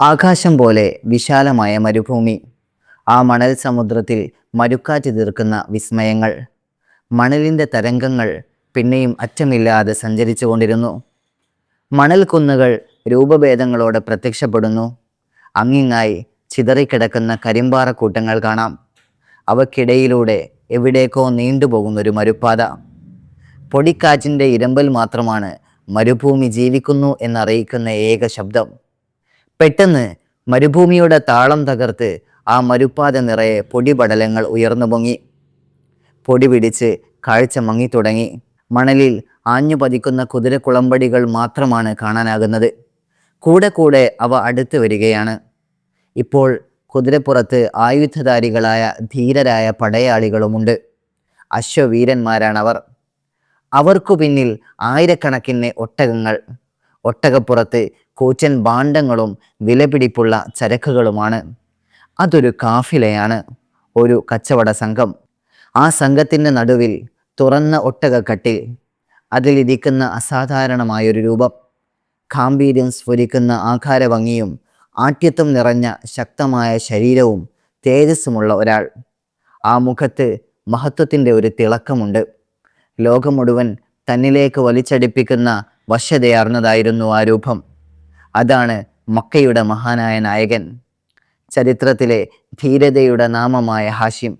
ആകാശം പോലെ വിശാലമായ മരുഭൂമി. ആ മണൽ സമുദ്രത്തിൽ മരുക്കാറ്റ് തീർക്കുന്ന വിസ്മയങ്ങൾ. മണലിന്റെ തരംഗങ്ങൾ പിന്നെയും അറ്റമില്ലാതെ സഞ്ചരിച്ചു കൊണ്ടിരുന്നു മണൽ കുന്നുകൾ രൂപഭേദങ്ങളോടെ പ്രത്യക്ഷപ്പെടുന്നു. അങ്ങിങ്ങായി ചിതറിക്കിടക്കുന്ന കരിമ്പാറക്കൂട്ടങ്ങൾ കാണാം. അവക്കിടയിലൂടെ എവിടേക്കോ നീണ്ടുപോകുന്നൊരു മരുപ്പാത. പൊടിക്കാറ്റിന്റെ ഇരമ്പൽ മാത്രമാണ് മരുഭൂമി ജീവിക്കുന്നു എന്നറിയിക്കുന്ന ഏക ശബ്ദം. പെട്ടെന്ന് മരുഭൂമിയുടെ താളം തകർത്ത് ആ മരുപ്പാത നിറയെ പൊടിപടലങ്ങൾ ഉയർന്നു പൊങ്ങി. പൊടി പിടിച്ച് കാഴ്ച മങ്ങിത്തുടങ്ങി മണലിൽ ആഞ്ഞു പതിക്കുന്ന കുതിരക്കുളമ്പടികൾ മാത്രമാണ് കാണാനാകുന്നത്. കൂടെ കൂടെ അവ അടുത്ത് വരികയാണ്. ഇപ്പോൾ കുതിരപ്പുറത്ത് ആയുധധാരികളായ ധീരരായ പടയാളികളുമുണ്ട്. അശ്വവീരന്മാരാണവർ. അവർക്കു പിന്നിൽ ആയിരക്കണക്കിന് ഒട്ടകങ്ങൾ. ഒട്ടകപ്പുറത്ത് കൂച്ചൻ ഭാണ്ഡങ്ങളും വിലപിടിപ്പുള്ള ചരക്കുകളുമാണ്. അതൊരു കാഫിലയാണ് ഒരു കച്ചവട സംഘം. ആ സംഘത്തിന്റെ നടുവിൽ തുറന്ന ഒട്ടകക്കട്ടിൽ അതിലിരിക്കുന്ന അസാധാരണമായൊരു രൂപം. ഗാംഭീര്യം സ്ഫുരിക്കുന്ന ആകാരഭംഗിയും ആട്യത്വം നിറഞ്ഞ ശക്തമായ ശരീരവും തേജസ്സുമുള്ള ഒരാൾ. ആ മുഖത്ത് മഹത്വത്തിന്റെ ഒരു തിളക്കമുണ്ട്. ലോകം മുഴുവൻ തന്നിലേക്ക് വലിച്ചടിപ്പിക്കുന്ന വശതയാർന്നതായിരുന്നു ആ രൂപം. അതാണ് മക്കയുടെ മഹാനായ നായകൻ. ചരിത്രത്തിലെ ധീരതയുടെ നാമമായ ഹാഷിം.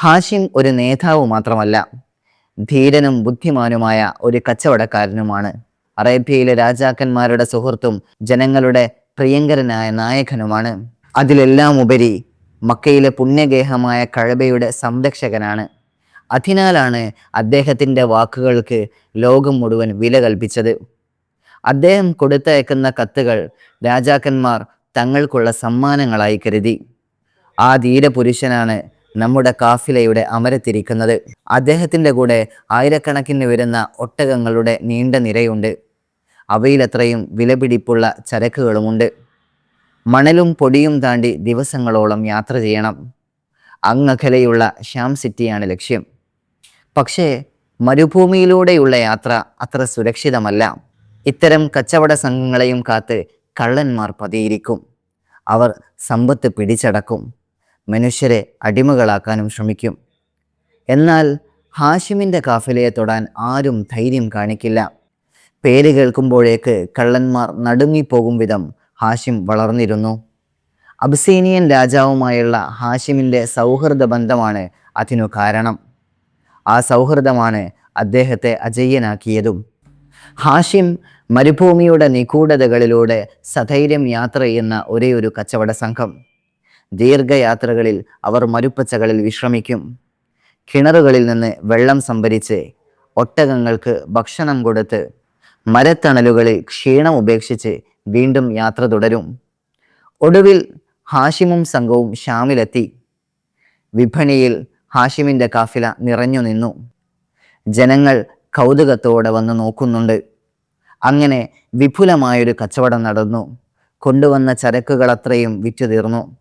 ഹാഷിം ഒരു നേതാവ് മാത്രമല്ല ധീരനും ബുദ്ധിമാനുമായ ഒരു കച്ചവടക്കാരനുമാണ്. അറേബ്യയിലെ രാജാക്കന്മാരുടെ സുഹൃത്തും ജനങ്ങളുടെ പ്രിയങ്കരനായ നായകനുമാണ്. അതിലെല്ലാം ഉപരി മക്കയിലെ പുണ്യഗേഹമായ കഴബയുടെ സംരക്ഷകനാണ്. അതിനാലാണ് അദ്ദേഹത്തിന്റെ വാക്കുകൾക്ക് ലോകം മുഴുവൻ വില കൽപ്പിച്ചത്. അദ്ദേഹം കൊടുത്തയക്കുന്ന കത്തുകൾ രാജാക്കന്മാർ തങ്ങൾക്കുള്ള സമ്മാനങ്ങളായി കരുതി. ആ ധീരപുരുഷനാണ് നമ്മുടെ കാഫിലയുടെ അമരത്തിരിക്കുന്നത്. അദ്ദേഹത്തിന്റെ കൂടെ ആയിരക്കണക്കിന് വരുന്ന ഒട്ടകങ്ങളുടെ നീണ്ട നിരയുണ്ട്. അവയിലത്രയും വിലപിടിപ്പുള്ള ചരക്കുകളുമുണ്ട്. മണലും പൊടിയും താണ്ടി ദിവസങ്ങളോളം യാത്ര ചെയ്യണം. അങ്ങകലെയുള്ള ശ്യാം സിറ്റിയാണ് ലക്ഷ്യം. പക്ഷേ മരുഭൂമിയിലൂടെയുള്ള യാത്ര അത്ര സുരക്ഷിതമല്ല. ഇത്തരം കച്ചവട സംഘങ്ങളെയും കാത്ത് കള്ളന്മാർ പതിയിരിക്കും. അവർ സമ്പത്ത് പിടിച്ചടക്കും. മനുഷ്യരെ അടിമകളാക്കാനും ശ്രമിക്കും. എന്നാൽ ഹാഷിമിന്റെ കാഫിലയെ തൊടാൻ ആരും ധൈര്യം കാണിക്കില്ല. പേര് കേൾക്കുമ്പോഴേക്ക് കള്ളന്മാർ നടുങ്ങിപ്പോകും വിധം ഹാഷിം വളർന്നിരുന്നു. അബ്സീനിയൻ രാജാവുമായുള്ള ഹാഷിമിന്റെ സൗഹൃദ ബന്ധമാണ് അതിനു കാരണം. ആ സൗഹൃദമാണ് അദ്ദേഹത്തെ അജയ്യനാക്കിയതും. ഹാഷിം മരുഭൂമിയുടെ നിഗൂഢതകളിലൂടെ സധൈര്യം യാത്ര ചെയ്യുന്ന ഒരേ ഒരു കച്ചവട സംഘം. ദീർഘയാത്രകളിൽ അവർ മരുപ്പച്ചകളിൽ വിശ്രമിക്കും. കിണറുകളിൽ നിന്ന് വെള്ളം സംഭരിച്ച് ഒട്ടകങ്ങൾക്ക് ഭക്ഷണം കൊടുത്ത് മരത്തണലുകളിൽ ക്ഷീണം ഉപേക്ഷിച്ച് വീണ്ടും യാത്ര തുടരും. ഒടുവിൽ ഹാഷിമും സംഘവും ഷാമിലെത്തി. വിപണിയിൽ ഹാഷിമിന്റെ കാഫില നിറഞ്ഞു നിന്നു. ജനങ്ങൾ കൗതുകത്തോടെ വന്ന് നോക്കുന്നുണ്ട്. അങ്ങനെ വിപുലമായൊരു കച്ചവടം നടന്നു. കൊണ്ടുവന്ന ചരക്കുകൾ അത്രയും വിറ്റു തീർന്നു.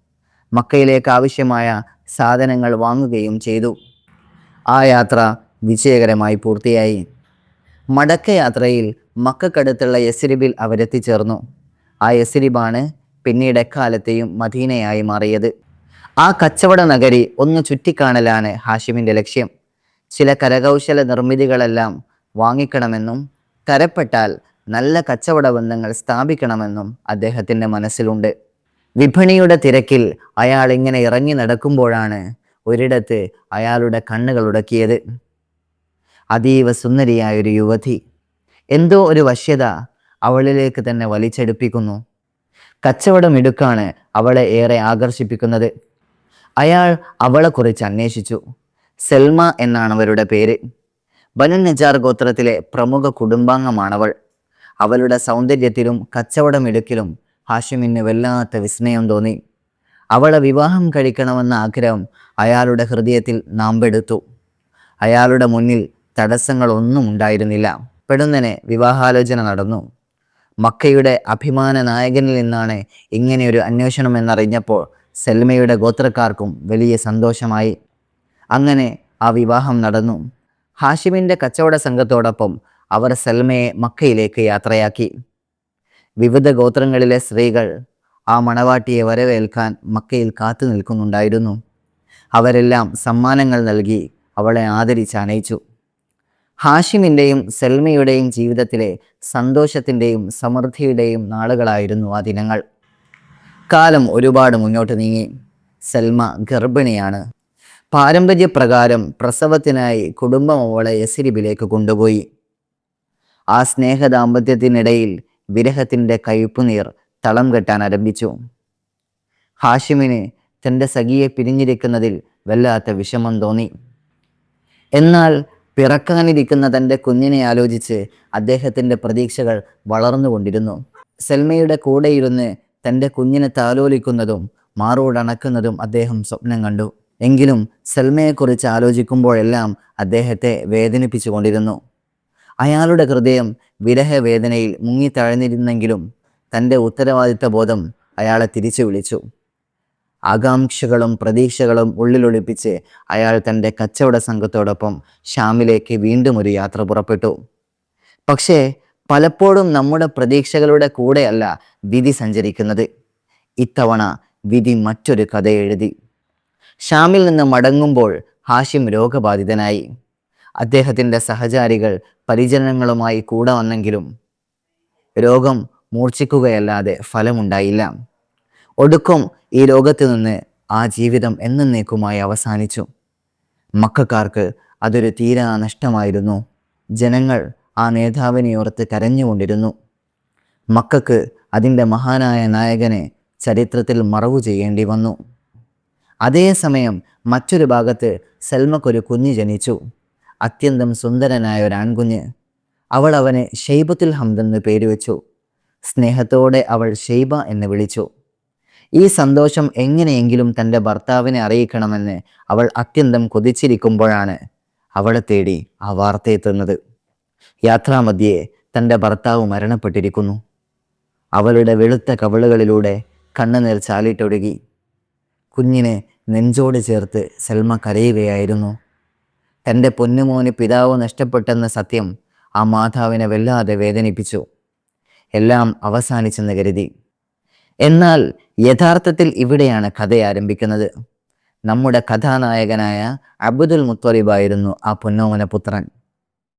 മക്കയിലേക്ക് ആവശ്യമായ സാധനങ്ങൾ വാങ്ങുകയും ചെയ്തു. ആ യാത്ര വിജയകരമായി പൂർത്തിയായി. മടക്കയാത്രയിൽ മക്കക്കടുത്തുള്ള യസ്രിബിൽ അവരെത്തിച്ചേർന്നു. ആ യസ്രിബാണ് പിന്നീട് എക്കാലത്തെയും മദീനയായി മാറിയത്. ആ കച്ചവട നഗരി ഒന്ന് ചുറ്റിക്കാണലാണ് ഹാഷിമിന്റെ ലക്ഷ്യം. ചില കരകൗശല നിർമ്മിതികളെല്ലാം വാങ്ങിക്കണമെന്നും തരപ്പെട്ടാൽ നല്ല കച്ചവട ബന്ധങ്ങൾ സ്ഥാപിക്കണമെന്നും അദ്ദേഹത്തിന്റെ മനസ്സിലുണ്ട്. വിപണിയുടെ തിരക്കിൽ അയാൾ ഇങ്ങനെ ഇറങ്ങി നടക്കുമ്പോഴാണ് ഒരിടത്ത് അയാളുടെ കണ്ണുകൾ ഉടക്കിയത്. അതീവ സുന്ദരിയായൊരു യുവതി എന്തോ ഒരു വശ്യത അവളിലേക്ക് തന്നെ വലിച്ചെടുപ്പിക്കുന്നു. കച്ചവടം ഇടുക്കാണ് അവളെ ഏറെ ആകർഷിപ്പിക്കുന്നത്. അയാൾ അവളെക്കുറിച്ച് അന്വേഷിച്ചു. സെൽമ എന്നാണ് അവരുടെ പേര്. ബനു നജാർ ഗോത്രത്തിലെ പ്രമുഖ കുടുംബാംഗമാണവൾ. അവളുടെ സൗന്ദര്യത്തിലും കച്ചവടമിടുക്കിലും ഹാഷിമിന് വല്ലാത്ത വിസ്മയം തോന്നി. അവളെ വിവാഹം കഴിക്കണമെന്ന ആഗ്രഹം അയാളുടെ ഹൃദയത്തിൽ നാമ്പെടുത്തു. അയാളുടെ മുന്നിൽ തടസ്സങ്ങളൊന്നും ഉണ്ടായിരുന്നില്ല. പെടുന്നനെ വിവാഹാലോചന നടന്നു. മക്കയുടെ അഭിമാന നായകനിൽ നിന്നാണ് ഇങ്ങനെയൊരു അന്വേഷണം എന്നറിഞ്ഞപ്പോൾ സെൽമയുടെ ഗോത്രക്കാർക്കും വലിയ സന്തോഷമായി. അങ്ങനെ ആ വിവാഹം നടന്നു. ഹാഷിമിന്റെ കച്ചവട സംഘത്തോടൊപ്പം അവർ സൽമയെ മക്കയിലേക്ക് യാത്രയാക്കി. വിവിധ ഗോത്രങ്ങളിലെ സ്ത്രീകൾ ആ മണവാട്ടിയെ വരവേൽക്കാൻ മക്കയിൽ കാത്തു നിൽക്കുന്നുണ്ടായിരുന്നു. അവരെല്ലാം സമ്മാനങ്ങൾ നൽകി അവളെ ആദരിച്ചണയിച്ചു ഹാഷിമിന്റെയും സെൽമയുടെയും ജീവിതത്തിലെ സന്തോഷത്തിന്റെയും സമൃദ്ധിയുടെയും നാളുകളായിരുന്നു ആ ദിനങ്ങൾ. കാലം ഒരുപാട് മുന്നോട്ട് നീങ്ങി. സെൽമ ഗർഭിണിയാണ്. പാരമ്പര്യപ്രകാരം പ്രസവത്തിനായി കുടുംബം അവളെ എസിരിബിലേക്ക് കൊണ്ടുപോയി. ആ സ്നേഹ ദാമ്പത്യത്തിനിടയിൽ വിരഹത്തിന്റെ കയ്പുനീർ തളം കെട്ടാൻ ആരംഭിച്ചു. ഹാഷിമിന് തന്റെ സഖിയെ പിരിഞ്ഞിരിക്കുന്നതിൽ വല്ലാത്ത വിഷമം തോന്നി. എന്നാൽ പിറക്കാനിരിക്കുന്ന തന്റെ കുഞ്ഞിനെ ആലോചിച്ച് അദ്ദേഹത്തിന്റെ പ്രതീക്ഷകൾ വളർന്നുകൊണ്ടിരുന്നു. സെൽമയുടെ കൂടെയിരുന്ന് തന്റെ കുഞ്ഞിനെ താലോലിക്കുന്നതും മാറോടണക്കുന്നതും അദ്ദേഹം സ്വപ്നം കണ്ടു. എങ്കിലും സെൽമയെക്കുറിച്ച് ആലോചിക്കുമ്പോഴെല്ലാം അദ്ദേഹത്തെ വേദനിപ്പിച്ചുകൊണ്ടിരുന്നു. അയാളുടെ ഹൃദയം വിരഹവേദനയിൽ മുങ്ങിത്തഴഞ്ഞിരുന്നെങ്കിലും തന്റെ ഉത്തരവാദിത്ത ബോധം അയാളെ തിരിച്ചു വിളിച്ചു. ആകാംക്ഷകളും പ്രതീക്ഷകളും ഉള്ളിലൊളിപ്പിച്ച് അയാൾ തന്റെ കച്ചവട സംഘത്തോടൊപ്പം ഷാമിലേക്ക് വീണ്ടും ഒരു യാത്ര പുറപ്പെട്ടു. പക്ഷേ പലപ്പോഴും നമ്മുടെ പ്രതീക്ഷകളുടെ കൂടെയല്ല വിധി സഞ്ചരിക്കുന്നത്. ഇത്തവണ വിധി മറ്റൊരു കഥ എഴുതി ഷാമിൽ നിന്ന് മടങ്ങുമ്പോൾ ഹാഷിം രോഗബാധിതനായി. അദ്ദേഹത്തിന്റെ സഹചാരികൾ പരിചരണങ്ങളുമായി കൂടെ വന്നെങ്കിലും രോഗം മൂർച്ഛിക്കുകയല്ലാതെ ഫലമുണ്ടായില്ല. ഒടുക്കം ഈ ലോകത്തു നിന്ന് ആ ജീവിതം എന്നേക്കുമായി അവസാനിച്ചു. മക്കാർക്ക് അതൊരു തീരാ നഷ്ടമായിരുന്നു. ജനങ്ങൾ ആ നേതാവിനെ ഓർത്ത് കരഞ്ഞുകൊണ്ടിരുന്നു. മക്കൾക്ക് അതിന്റെ മഹാനായ നായകനെ ചരിത്രത്തിൽ മറവു ചെയ്യേണ്ടി വന്നു. അതേസമയം മറ്റൊരു ഭാഗത്ത് സൽമക്കൊരു കുഞ്ഞ് ജനിച്ചു. അത്യന്തം സുന്ദരനായ ഒരു ആൺകുഞ്ഞ്. അവൾ അവനെ ഷെയ്ബത്തുൽ ഹംദെന്ന് എന്ന് പേര് വെച്ചു. സ്നേഹത്തോടെ അവൾ ഷെയ്ബ എന്ന് വിളിച്ചു. ഈ സന്തോഷം എങ്ങനെയെങ്കിലും തന്റെ ഭർത്താവിനെ അറിയിക്കണമെന്ന് അവൾ അത്യന്തം കൊതിച്ചിരിക്കുമ്പോഴാണ് അവളെ തേടി ആ വാർത്ത എത്തുന്നത്. യാത്രാമധ്യേ തന്റെ ഭർത്താവ് മരണപ്പെട്ടിരിക്കുന്നു. അവളുടെ വെളുത്ത കവിളുകളിലൂടെ കണ്ണുനീർ ചാലിട്ടൊഴുകി. കുഞ്ഞിനെ നെഞ്ചോട് ചേർത്ത് സൽമ കരയുകയായിരുന്നു. തന്റെ പൊന്നുമോന് പിതാവ് നഷ്ടപ്പെട്ടെന്ന സത്യം ആ മാതാവിനെ വല്ലാതെ വേദനിപ്പിച്ചു. എല്ലാം അവസാനിച്ചെന്ന് കരുതി. എന്നാൽ യഥാർത്ഥത്തിൽ ഇവിടെയാണ് കഥ ആരംഭിക്കുന്നത്. നമ്മുടെ കഥാനായകനായ അബ്ദുൽ മുത്തലിബായിരുന്നു ആ പൊന്നോമന പുത്രൻ.